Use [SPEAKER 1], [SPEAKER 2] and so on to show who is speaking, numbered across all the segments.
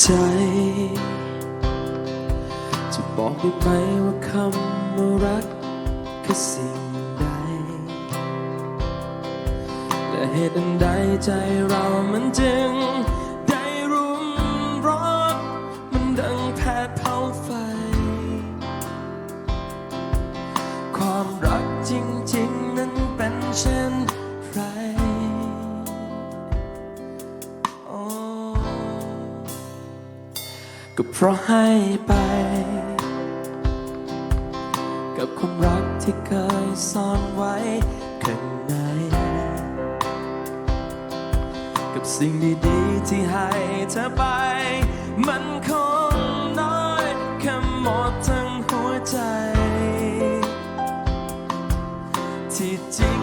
[SPEAKER 1] ใจ จะบอกได้ไหมว่าคำว่ารักคือสิ่งใด และเหตุอันใดใจเรามันจึง ก็เพราะให้ไป กับความรักที่เคยซ่อนไว้ข้างใน กับสิ่งดีๆที่ให้เธอไป มันคงน้อยแค่หมดทั้งหัวใจ ที่จริง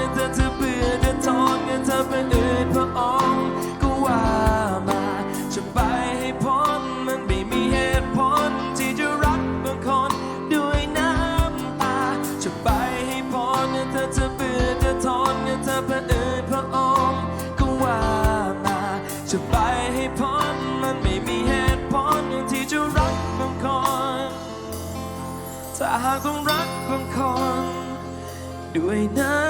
[SPEAKER 1] พ้นเงินเธอจะเบื่อเดือดทนเงินเธอเป็นอื่นพระองค์ก็ว่ามาจะไปให้พ้นมันไม่มีเหตุผลที่จะรักบางคนด้วยน้ำตาจะไปให้พ้นเงินเธอจะเบื่อเดือดทนเงินเธอเป็นอื่นพระองค์ก็ว่ามาจะไปให้พ้นมันไม่มีเหตุผลที่จะรักบางคนถ้าหากต้องรักบางคนด้วยน้ำ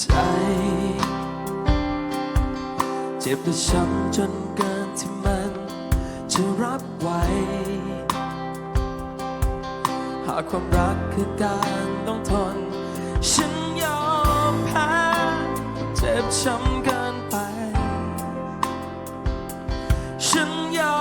[SPEAKER 1] ใจ เจ็บและช้ำจนเกินที่มันจะรับไหว หากความรักคือการต้องทน ฉันยอมแพ้ เจ็บช้ำเกินไป ฉันยอม